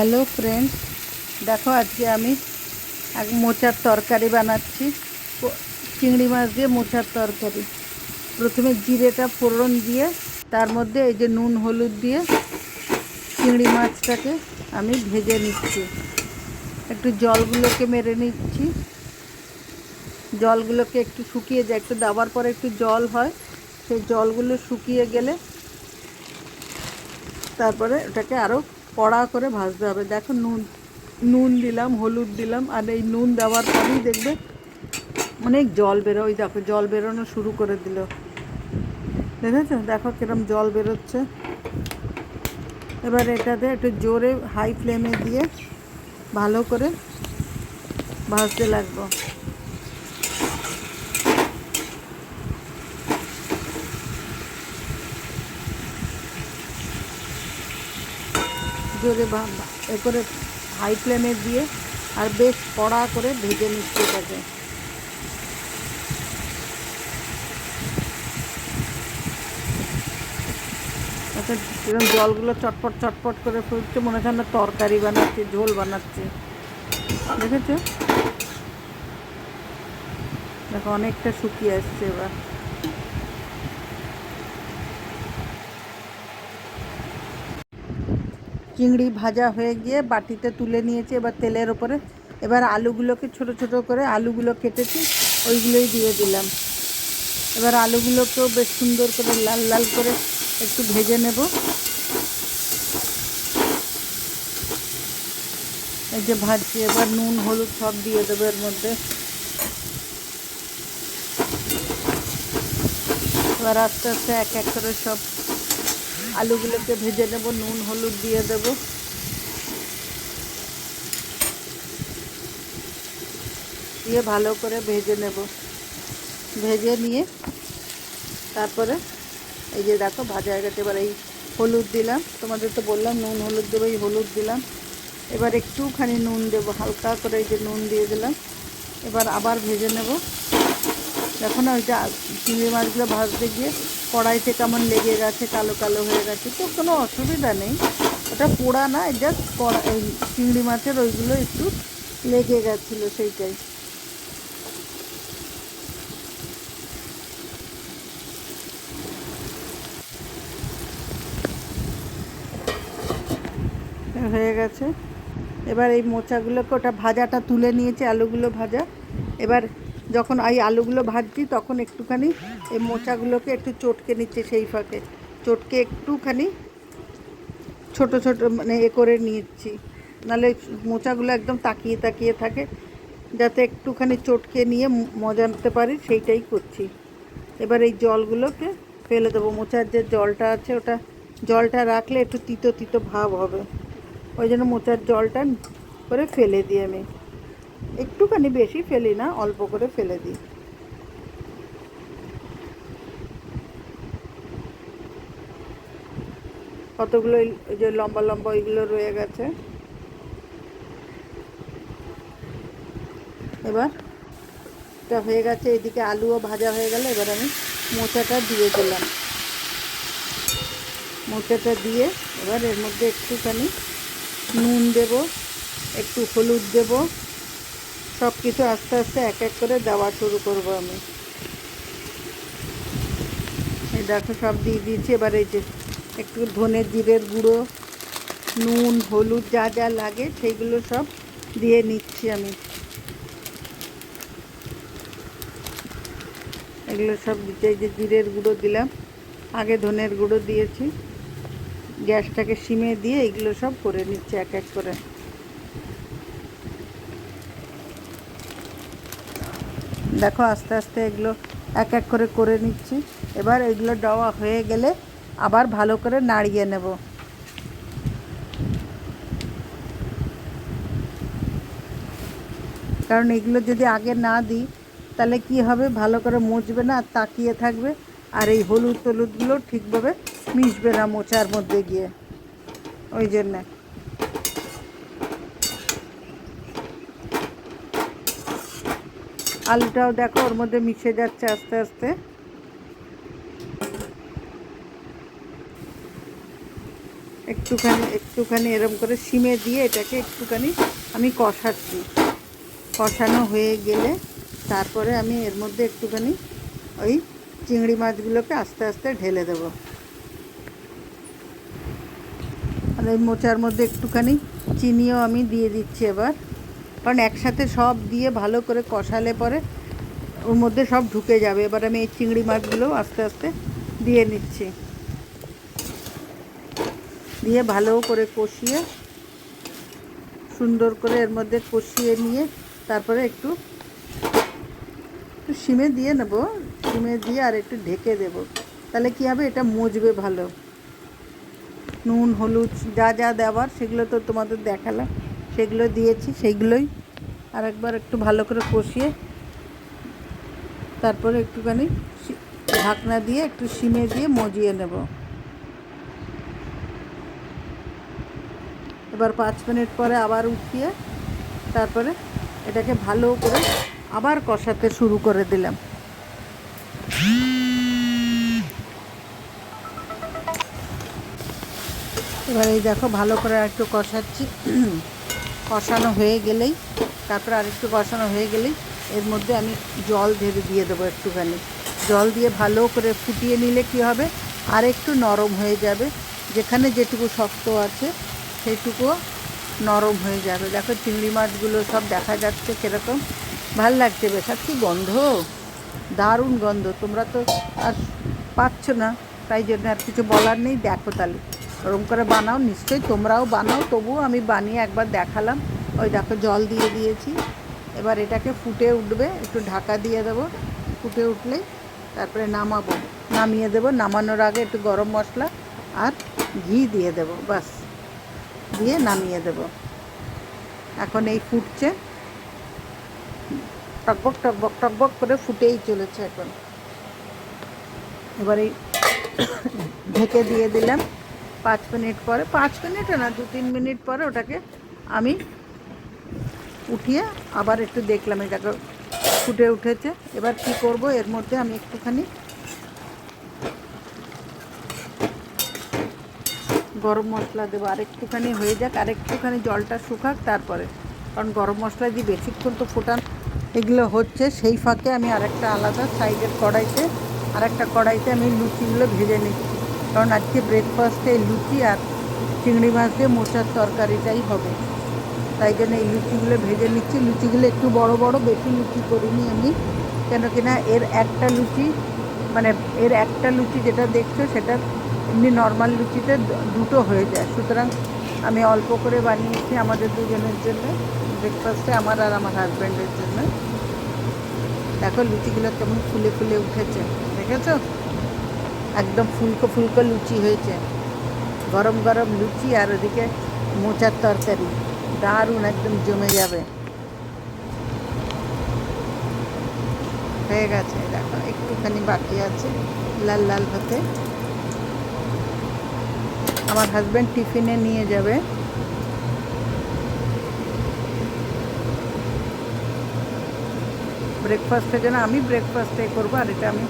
Hello friend দেখো, আজকে আমি এক মোচার তরকারি বানাচ্ছি। চিংড়ি মাছ দিয়ে মোচার তরকারি। প্রথমে জিরেটা ফোড়ন দিয়ে, তার মধ্যে এই যে নুন, হলুদ দিয়ে চিংড়ি মাছটাকে আমি ভেজে নিচ্ছি। একটু জলগুলোকে মেরে নিচ্ছি। জলগুলোকে একটু শুকিয়ে যায়, একটু দেওয়ার পরে একটু জল হয়। সেই জলগুলো শুকিয়ে গেলে তারপরে ওটাকে আরও কড়া করে ভাজতে হবে। দেখো নুন নুন দিলাম, হলুদ দিলাম, আর এই নুন দেওয়ার পরেই দেখবে অনেক জল বেরো, ওই দেখো জল বেরোনো শুরু করে দিল। দেখেছ? দেখো কিরম জল বেরোচ্ছে। এবার এটাতে একটু জোরে হাই ফ্লেমে দিয়ে ভালো করে ভাজতে লাগবো। জোরে এ করে হাই ফ্লেমে দিয়ে আর বেশ কড়া করে ভেজে নিচ্ছি এটাকে। এরকম জলগুলো চটপট চটপট করে ফুটছে, মনে হচ্ছে না তরকারি বানাচ্ছি, ঝোল বানাচ্ছি। দেখেছ? দেখো, অনেকটা শুকিয়ে আসছে এবার। চিংড়ি ভাজা হয়ে গিয়ে বাটিতে তুলে নিয়েছি এবার তেলের ওপরে এবার আলুগুলোকে ছোট ছোট করে আলুগুলো কেটেছি, ওইগুলোই দিয়ে দিলাম। এবার আলুগুলোকেও বেশ সুন্দর করে লাল লাল করে একটু ভেজে নেব। এই যে ভাজছি, এবার নুন, হলুদ সব দিয়ে দেবো এর মধ্যে। এবার আস্তে আস্তে এক এক করে সব আলুগুলোকে ভেজে নেব, নুন, হলুদ দিয়ে দেব। দিয়ে ভালো করে ভেজে নেব। ভেজে নিয়ে তারপরে এই যে দেখো, ভাজা গেছে। এবার এই হলুদ দিলাম। তোমাদের তো বললাম নুন, হলুদ দেবো, এই হলুদ দিলাম। এবার একটুখানি নুন দেবো, হালকা করে এই যে নুন দিয়ে দিলাম। এবার আবার ভেজে নেব। দেখো না ওইটা চিংড়ি মাছগুলো ভাজতে গিয়ে কড়াইতে কেমন লেগে গেছে, কালো কালো হয়ে গেছে, তো কোনো অসুবিধা নেই। ওটা পোড়া না জাস্ট কড়া চিংড়ি মাছের ওইগুলো একটু লেগে গেছিল সেইটাই। হয়ে গেছে। এবার এই মোচাগুলোকে ওটা ভাজাটা তুলে নিয়েছে, আলুগুলো ভাজা। এবার যখন এই আলুগুলো ভাজছি, তখন একটুখানি এই মোচাগুলোকে একটু চটকে নিচ্ছে সেই ফাঁকে। চটকে একটুখানি ছোট ছোট মানে এ করে নিচ্ছি। নাহলে মোচাগুলো একদম তাকিয়ে তাকিয়ে থাকে, যাতে একটুখানি চটকে নিয়ে মজা নিতে পারি, সেইটাই করছি। এবার এই জলগুলোকে ফেলে দেবো। মোচার যে জলটা আছে, ওটা জলটা রাখলে একটু তিতো তিতো ভাব হবে। ওই জন্য মোচার জলটা করে ফেলে দিই আমি। একটুখানি বেশি ফেলি না, অল্প করে ফেলে দিই। কতগুলো যে লম্বা লম্বা ওইগুলো রয়ে গেছে। এবার এটা হয়ে গেছে এদিকে আলুও ভাজা হয়ে গেল, এবার আমি মোচাটা দিয়ে দিলাম। মোচাটা দিয়ে এবার এর মধ্যে একটুখানি নুন দেব, একটু হলুদ দেব সব কিছু আস্তে আস্তে এক এক করে দেওয়া শুরু করব আমি। এই দেখো সব দিয়ে দিয়েছি, এবার এই যে একটু ধনে জিরের গুঁড়ো, নুন, হলুদ যা যা লাগে সেইগুলো সব দিয়ে নিচ্ছি আমি। এগুলো সব দিতে যে জিরের গুঁড়ো দিলাম, আগে ধনের গুঁড়ো দিয়েছি। গ্যাসটাকে সিমে দিয়ে এগুলো সব করে নিচ্ছে এক এক করে। দেখো আস্তে আস্তে এগুলো এক এক করে করে নিচ্ছি। এবার এগুলো দেওয়া হয়ে গেলে আবার ভালো করে নাড়িয়ে নেব। কারণ এগুলো যদি আগে না দিই, তাহলে কি হবে? ভালো করে মুছবে না, তাকিয়ে থাকবে। আর এই হলুদ টলুদগুলো ঠিকভাবে মিশবে না মোচার মধ্যে গিয়ে। ওই জন্যে। আলুটাও দেখো, ওর মধ্যে মিশে যাচ্ছে আস্তে আস্তে। একটুখানি একটুখানি এরম করে সিমে দিয়ে এটাকে একটুখানি আমি কষাচ্ছি। কষানো হয়ে গেলে তারপরে আমি এর মধ্যে একটুখানি ওই চিংড়ি মাছগুলোকে আস্তে আস্তে ঢেলে দেবো। আর ওই মোচার মধ্যে একটুখানি চিনিও আমি দিয়ে দিচ্ছি এবার। কারণ একসাথে সব দিয়ে ভালো করে কষালে পরে ওর মধ্যে সব ঢুকে যাবে। এবার আমি এই চিংড়ি মাছগুলো আস্তে আস্তে দিয়ে নিচ্ছি। দিয়ে ভালো করে কষিয়ে, সুন্দর করে এর মধ্যে কষিয়ে নিয়ে তারপরে একটু একটু সিমে দিয়ে নেব। সিমে দিয়ে আর একটু ঢেকে দেব। তাহলে কী হবে? এটা মজবে ভালো। নুন, হলুদ যা যা দেওয়ার সেগুলো তো তোমাদের দেখালাম। সেগুলো দিয়েছি সেইগুলোই আর একবার একটু ভালো করে কষিয়ে তারপরে একটুখানি ঢাকনা দিয়ে একটু সিমে দিয়ে মজিয়ে নেব। এবার পাঁচ মিনিট পরে আবার উঠিয়ে তারপরে এটাকে ভালো করে আবার কষাতে শুরু করে দিলাম। এবার এই দেখো ভালো করে একটু কষাচ্ছি। কষানো হয়ে গেলেই, তারপরে আরেকটু কষানো হয়ে গেলেই এর মধ্যে আমি জল ঢেলে দিয়ে দেবো একটুখানি। জল দিয়ে ভালো করে ফুটিয়ে নিলে কি হবে? আর একটু নরম হয়ে যাবে। যেখানে যেটুকু শক্ত আছে সেইটুকুও নরম হয়ে যাবে। দেখো চিংড়ি মাছগুলো সব দেখা যাচ্ছে কীরকম। ভালো লাগছে বেশ। আর কি গন্ধ! দারুণ গন্ধ। তোমরা তো আর পাচ্ছ না। তাই জন্য আর কিছু বলার নেই। দেখো তাহলে। ওরকম করে বানাও, নিশ্চয়ই তোমরাও বানাও, তবুও আমি বানিয়ে একবার দেখালাম। ওই দেখো জল দিয়ে দিয়েছি। এবার এটাকে ফুটে উঠবে, একটু ঢাকা দিয়ে দেবো। ফুটে উঠলেই তারপরে নামাবো। নামিয়ে দেবো, নামানোর আগে একটু গরম মশলা আর ঘি দিয়ে দেবো বাস দিয়ে নামিয়ে দেবো। এখন এই ফুটছে। টকবক টকবক টকবক করে ফুটেই চলেছে এখন। এবার এই ঢেকে দিয়ে দিলাম। পাঁচ মিনিট পরে, পাঁচ মিনিটও না, দু তিন মিনিট পরে ওটাকে আমি উঠিয়ে আবার একটু দেখলাম এটাকে ফুটে উঠেছে। এবার কি করব, এর মধ্যে আমি একটুখানি গরম মশলা দেবো। আর একটুখানি হয়ে যাক, আর একটুখানি জলটা শুকাক তারপরে। কারণ গরম মশলা দিয়ে বেশিক্ষণ তো ফোটান, এগুলো হচ্ছে, সেই ফাঁকে আমি আরেকটা আলাদা সাইডের কড়াইতে, আরেকটা কড়াইতে আমি লুচিগুলো ভেজে নিচ্ছি। কারণ আজকে ব্রেকফাস্টে লুচি আর চিংড়ি মাছ দিয়ে মোচার তরকারিটাই হবে। তাই জন্য এই লুচিগুলো ভেজে নিচ্ছি। লুচিগুলো একটু বড় বড়, বেশি লুচি করিনি আমি। কেন কিনা এর একটা লুচি মানে এর একটা লুচি যেটা দেখছ সেটা এমনি নর্মাল লুচিতে দুটো হয়ে যায়। সুতরাং আমি অল্প করে বানিয়েছি আমাদের দুজনের জন্য ব্রেকফাস্টে আমার আর আমার হাজব্যান্ডের জন্য। দেখো লুচিগুলো কেমন ফুলে ফুলে উঠেছে। দেখেছ? একদম ফুলকো ফুলকো লুচি হয়েছে। গরম গরম লুচি আর ওদিকে মোচার তরকারি। দারুণ একদম জমে যাবে। হয়ে গেছে, দেখো, একটুখানি বাকি আছে, লাল লাল হতে। আমার হাজব্যান্ড টিফিনে নিয়ে যাবে। ব্রেকফাস্টের জন্য আমি ব্রেকফাস্টে করব আর এটা আমি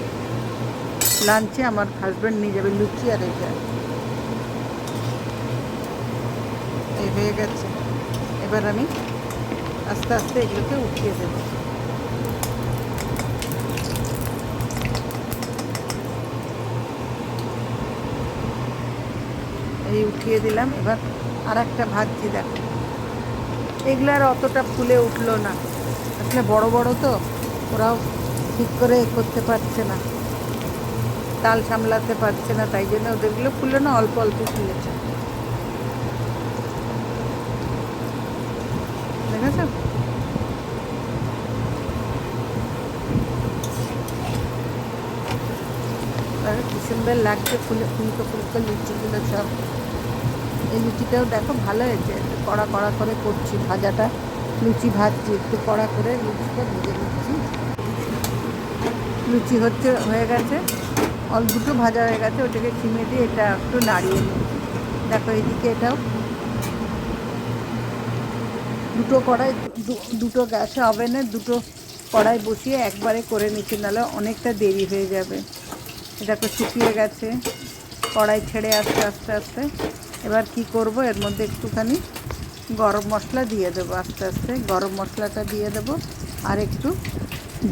লাঞ্চে আমার হাজব্যান্ড নিয়ে যাবে লুচি আর এটা এই হয়ে গেছে। এবার আমি আস্তে আস্তে এগুলোকে উঠিয়ে দেব। এই উঠিয়ে দিলাম। এবার আর একটা ভাজছি, দেখো। এগুলো আর অতটা ফুলে উঠল না। আসলে বড় বড় তো, ওরাও ঠিক করে করতে পারছে না। তাল সামলাতে পারছে না, তাই জন্য ওদেরগুলো ফুলে না অল্প অল্প ফুলেছে দেখেছ? কি সুন্দর লাগছে, ফুলে ফুলকো ফুলকো লুচিগুলো সব। এই লুচিটাও দেখো ভালো হয়েছে, একটু কড়া কড়া করে করছি ভাজাটা। লুচি ভাজছি, একটু কড়া করে লুচিটা ভেজে নিচ্ছি। লুচি হচ্ছে, হয়ে গেছে। অল দুটো ভাজা হয়ে গেছে, ওটাকে খিমে দিয়ে এটা একটু নাড়িয়ে নিচ্ছি দেখো এদিকে এটাও। দুটো কড়াই দুটো গ্যাসে ওভেনে দুটো কড়াই বসিয়ে একবারে করে নিচ্ছি, নাহলে অনেকটা দেরি হয়ে যাবে। তো শুকিয়ে গেছে, কড়াই ছেড়ে আস্তে আস্তে আস্তে। এবার কি করব, এর মধ্যে একটুখানি গরম মশলা দিয়ে দেবো, আস্তে আস্তে। গরম মশলাটা দিয়ে দেবো, আর একটু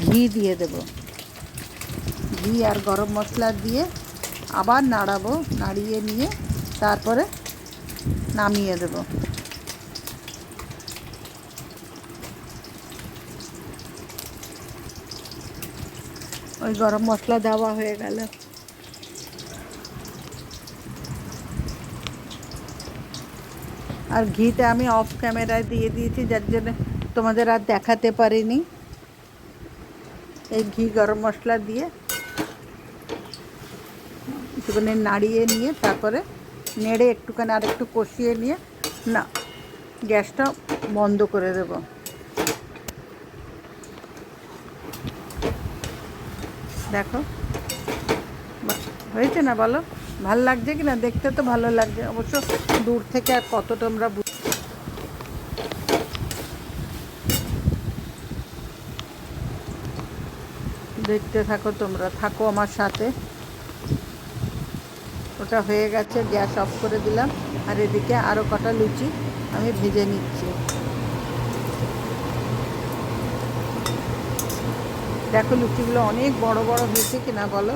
ঘি দিয়ে দেবো। ঘি আর গরম মশলা দিয়ে আবার নাড়াবো, নাড়িয়ে নিয়ে তারপরে নামিয়ে দেবো। ওই গরম মশলা দেওয়া হয়ে গেল। আর ঘিটা আমি অফ ক্যামেরায় দিয়ে দিয়েছি, যার জন্য তোমাদের আর দেখাতে পারিনি। এই ঘি গরম মশলা দিয়ে একটুখানি নাড়িয়ে নিয়ে তারপরে নেড়ে একটুখানি আর একটু কষিয়ে নিয়ে, না, গ্যাসটা বন্ধ করে দেব। দেখো হয়েছে না বলো? ভালো লাগছে কি না দেখতে তো ভালো লাগছে। অবশ্য দূর থেকে আর কত তোমরা দেখতে থাকো তোমরা, থাকো আমার সাথে। ওটা হয়ে গেছে, গ্যাস অফ করে দিলাম। আর এদিকে আরও কটা লুচি আমি ভেজে নিচ্ছি। দেখো লুচিগুলো অনেক বড় বড় হয়েছে কিনা বলো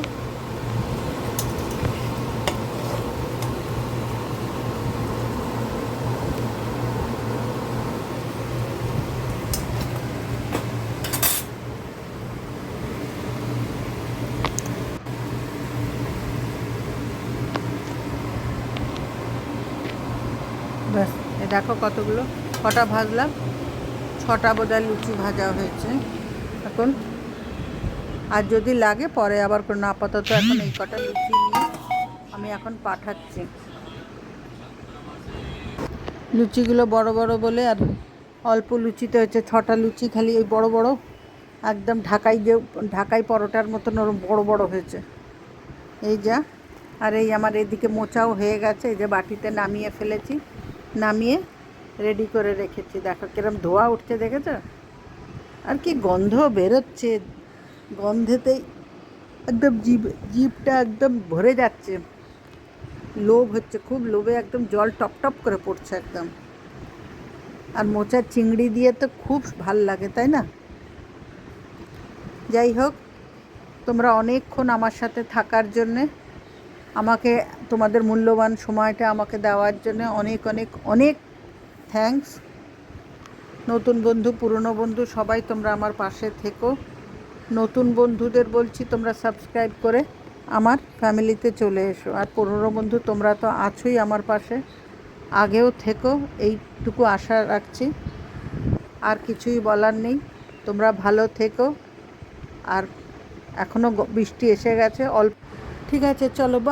ব্যাস এ দেখো কতগুলো। কটা ভাজলাম? ছটা বোধহয় লুচি ভাজা হয়েছে। এখন আর যদি লাগে পরে আবার কোনো আপাতত এখন এই কটা লুচি নিয়ে আমি এখন পাঠাচ্ছি। লুচিগুলো বড় বড় বলে আর অল্প লুচিতে হচ্ছে ছটা লুচি, খালি এই বড় বড়। একদম ঢাকাই যে, ঢাকাই পরোটার মতন ওরম বড় বড় হয়েছে। এই যা। আর এই আমার এদিকে মোচাও হয়ে গেছে। এই যে বাটিতে নামিয়ে ফেলেছি। নামিয়ে রেডি করে রেখেছি। দেখো কিরম ধোয়া উঠছে, দেখেছ? আর কি গন্ধ বেরোচ্ছে। গন্ধেতেই একদম জিভ, জিভটা একদম ভরে যাচ্ছে। লোভ হচ্ছে, খুব লোভে একদম জল টপ টপ করে পড়ছে একদম। আর মোচার চিংড়ি দিয়ে তো খুব ভালো লাগে, তাই না? যাই হোক, তোমরা অনেকক্ষণ আমার সাথে থাকার জন্যে আমাকে তোমাদের মূল্যবান সময়টা আমাকে দেওয়ার জন্য অনেক অনেক অনেক থ্যাঙ্কস নতুন বন্ধু, পুরনো বন্ধু, সবাই তোমরা আমার পাশে থেকো। নতুন বন্ধুদের বলছি তোমরা সাবস্ক্রাইব করে আমার ফ্যামিলিতে চলে এসো। আর পুরনো বন্ধু, তোমরা তো আছোই আমার পাশে। আগেও থেকো, এইটুকু আশা রাখছি। আর কিছুই বলার নেই। তোমরা ভালো থেকো। আর এখনও বৃষ্টি এসে গেছে, অল্প ঠিক আছে, চলো, বা